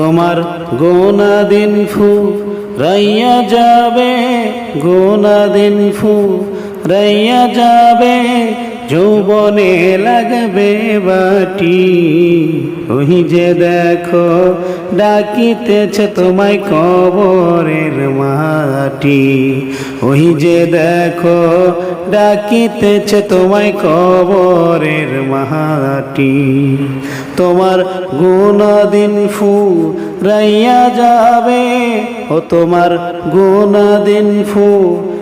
তোমার গোনা দিন ফু রাইয়া যাবে গোনা দিন ফু রাইয়া যাবে যৌবনে লাগবে বাটি। ওই যে দেখো, ডাকিতেছে তোমায় কবরের মাটি। ওই যে দেখো, ডাকিতেছে তোমায় কবরের মাটি। তোমার গুণদিন ফু রাইয়া যাবে ও তোমার গুণদিন ফু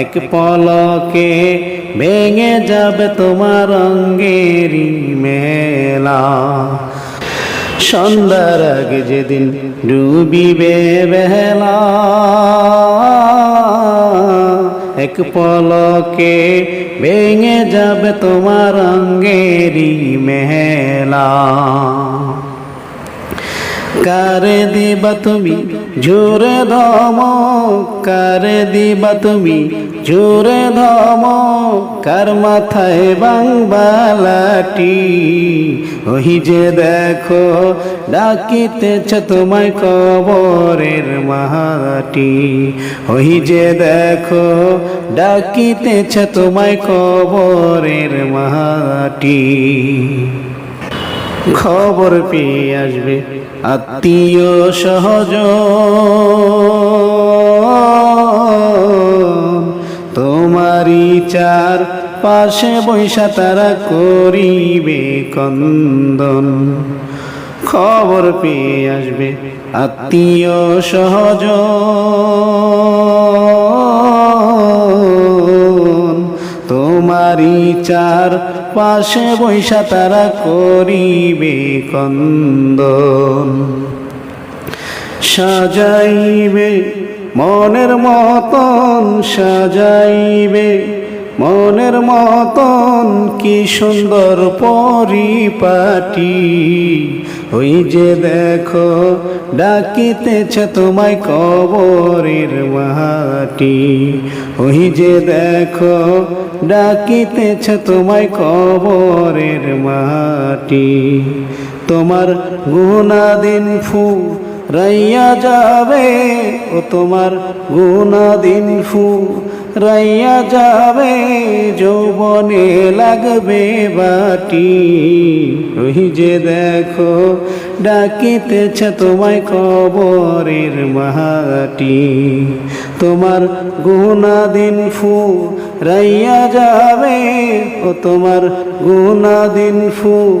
এক পলকে ভেঙে যাবে তোমার অঙ্গেরি মেলা। সন্ধ্যার আগে যেদিন ডুবিবে বেলা, এক পলকে ভেঙে যাবে তোমার অঙ্গেরি মেলা। কারে দিবা তুমি জোরে ধম কারে দিবা তুমি জোরে ধম, কার মাথায় বাংবালাটি ওই যে দেখো, ডাকিতেছে তোমায় কবরের মাটি। ওই যে দেখো, ডাকিতেছে তোমায় কবরের মাটি। খবর পেয়ে আসবে আত্মীয় সহজ। পাশে বৈশা তারা করিবে কন্দন। খবর পেয়ে আসবে আত্মীয় সহজ। তোমারই চার পাশে বৈশা তারা করিবে কন্দন। সাজাইবে মনের মতন, সাজাইবে মনের মতন কি সুন্দর পরিপাটি। ওই যে দেখো, ডাকিতেছে তোমায় কবরের মাটি। ওই যে দেখো, ডাকিতেছে তোমায় কবরের মাটি। তোমার গুণাদিন ফু রাইয়া যাবে ও তোমার গুণাদিন ফু। রাইয়া যাবে, যৌবনে লাগবে বাটি। ওই যে দেখো, ডাকিতেছে তোমায় কবরের মাটি। তোমার গুণাদিন ফু। রাইয়া যাবে ও তোমার গুণাদিন ফু।